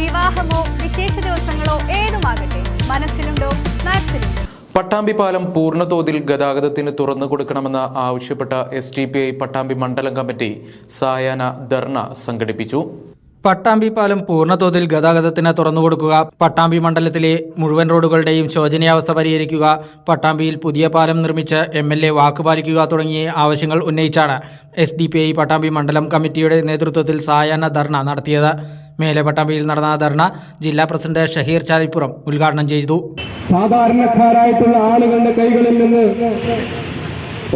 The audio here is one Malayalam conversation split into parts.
വിവാഹമോ വിശേഷ ദിവസങ്ങളോ ഏതുമാകട്ടെ മനസ്സിലുണ്ടോ മാക്സിലുണ്ടോ പട്ടാമ്പി പാലം പൂർണതോതിൽ ഗതാഗതത്തിന് തുറന്നു കൊടുക്കണമെന്ന് ആവശ്യപ്പെട്ട S D P I Pattambi മണ്ഡലം കമ്മിറ്റി സായാഹ്ന ധർണ സംഘടിപ്പിച്ചു. പട്ടാമ്പി പാലം പൂർണതോതിൽ ഗതാഗതത്തിന് തുറന്നു കൊടുക്കുക പട്ടാമ്പി മണ്ഡലത്തിലെ മുഴുവൻ റോഡുകളുടെയും ശോചനീയാവസ്ഥ പരിഹരിക്കുക പട്ടാമ്പിയിൽ പുതിയ പാലം നിർമ്മിച്ച് എം എൽ എ വാക്കുപാലിക്കുക തുടങ്ങിയ ആവശ്യങ്ങൾ ഉന്നയിച്ചാണ് S D P I Pattambi മണ്ഡലം കമ്മിറ്റിയുടെ നേതൃത്വത്തിൽ സായാഹ്ന ധർണ നടത്തിയത്. മേലെ പട്ടാമ്പിയിൽ നടന്ന ധർണ ജില്ലാ പ്രസിഡന്റ് ഷഹീർ ചാലിപ്പുറം ഉദ്ഘാടനം ചെയ്തു. സാധാരണക്കാരായിട്ടുള്ള ആളുകളുടെ കൈകളിൽ നിന്ന്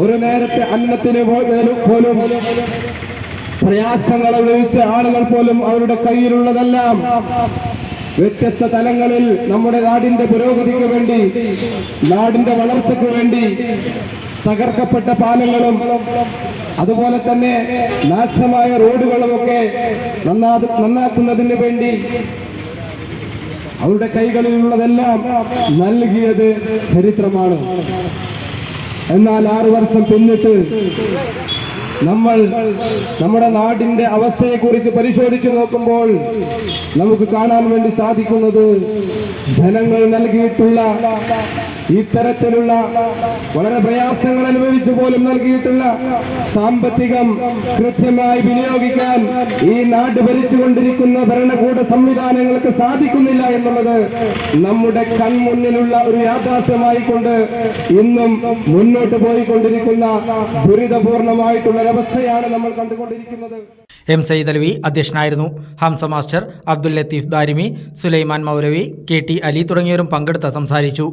ഒരു നേരത്തെ അന്നത്തിന് പോലും പ്രയാസങ്ങൾ അനുഭവിച്ച ആളുകൾ പോലും അവരുടെ കയ്യിലുള്ളതെല്ലാം വ്യത്യസ്ത തലങ്ങളിൽ നമ്മുടെ നാടിന്റെ പുരോഗതിക്ക് വേണ്ടി നാടിന്റെ വളർച്ചയ്ക്ക് വേണ്ടി തകർക്കപ്പെട്ട പാലങ്ങളും അതുപോലെ തന്നെ നാശമായ റോഡുകളുമൊക്കെ നന്നാ നന്നാക്കുന്നതിന് വേണ്ടി അവരുടെ കൈകളിലുള്ളതെല്ലാം നൽകിയത് ചരിത്രമാണ്. എന്നാൽ ആറു വർഷം പിന്നിട്ട് നമ്മൾ നമ്മുടെ നാടിന്റെ അവസ്ഥയെക്കുറിച്ച് പരിശോധിച്ചു നോക്കുമ്പോൾ നമുക്ക് കാണാൻ വേണ്ടി സാധിക്കുന്നത് ജനങ്ങൾ നൽകിയിട്ടുള്ള ഇത്തരത്തിലുള്ള വളരെ പ്രയാസങ്ങൾ അനുഭവിച്ചു പോലും നൽകിയിട്ടുള്ള സാമ്പത്തികം കൃത്യമായി വിനിയോഗിക്കാൻ ഈ നാട് ഭരിച്ചുകൊണ്ടിരിക്കുന്ന ഭരണകൂട സംവിധാനങ്ങൾക്ക് സാധിക്കുന്നില്ല എന്നുള്ളത് നമ്മുടെ കൺമുന്നിലുള്ള ഒരു യാഥാർത്ഥ്യമായിക്കൊണ്ട് ഇന്നും മുന്നോട്ട് പോയിക്കൊണ്ടിരിക്കുന്ന ദുരിതപൂർണമായിട്ടുള്ള ഒരവസ്ഥയാണ് നമ്മൾ കണ്ടുകൊണ്ടിരിക്കുന്നത്. എം സയ്യിദ് അലവി അധ്യക്ഷനായിരുന്നു. Hamza master Abdul Latheef Darimi Sulaiman Maulavi K T Ali തുടങ്ങിയവരും പങ്കെടുത്ത് സംസാരിച്ചു.